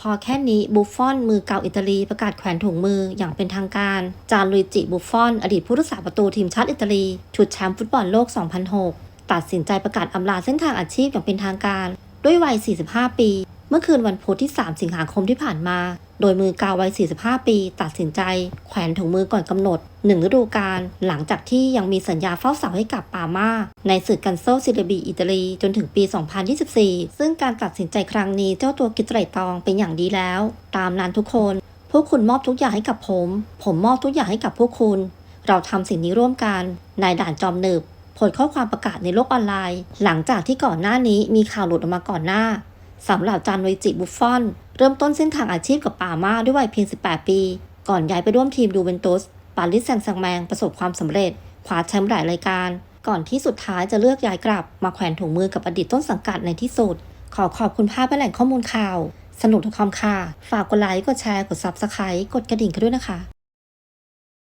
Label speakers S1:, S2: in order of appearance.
S1: พอแค่นี้บุฟฟอนมือเก่าอิตาลีประกาศแขวนถุงมืออย่างเป็นทางการ จานลุยจิบุฟฟอน อดีตผู้รักษาประตูทีมชาติอิตาลี ชุดแชมป์ฟุตบอลโลก 2006 ตัดสินใจประกาศอำลาเส้นทางอาชีพอย่างเป็นทางการ ด้วยวัย 45 ปี เมื่อคืนวันพุธที่ 3 สิงหาคมที่ผ่านมา โดยมือกาววัย 45 ปี ตัดสินใจ แขวนถุงมือก่อนกำหนด 1 ฤดูกาลหลังจากที่ยังมีสัญญาเฝ้าเสาให้กับปาม่า ในศึกกันโซซิลบีอิตาลี จนถึงปี 2024 ซึ่งการตัดสินใจครั้งนี้เจ้าตัวกิจไรตองเป็นอย่างดีแล้ว ตามนั้นทุกคน พวกคุณมอบทุกอย่างให้กับผม ผมมอบทุกอย่างให้กับพวกคุณ เราทำสิ่งนี้ร่วมกันนายด่านจอมหนึบโพสข้อความประกาศในโลกออนไลน์ หลังจากที่ก่อนหน้านี้มีข่าวหลุดออกมาก่อนหน้า สำหรับจานโนยจิบุฟฟอน เริ่มต้นเส้นทางอาชีพกับปาม่าด้วยวัยเพียง 18 ปี ก่อนย้ายไปร่วมทีมดูเวนตุสปารีสแซงต์แชร์แมงประสบความสำเร็จคว้าแชมป์หลายรายการ ก่อนที่สุดท้ายจะเลือกย้ายกลับ มาแขวนถุงมือกับอดีตต้นสังกัดในที่สุด ขอขอบคุณภาพและแหล่งข้อมูลข่าว สนุกทุกคำค่ะ ฝากกดไลค์ กดแชร์ กด Subscribe กดกระดิ่งกันด้วยนะคะ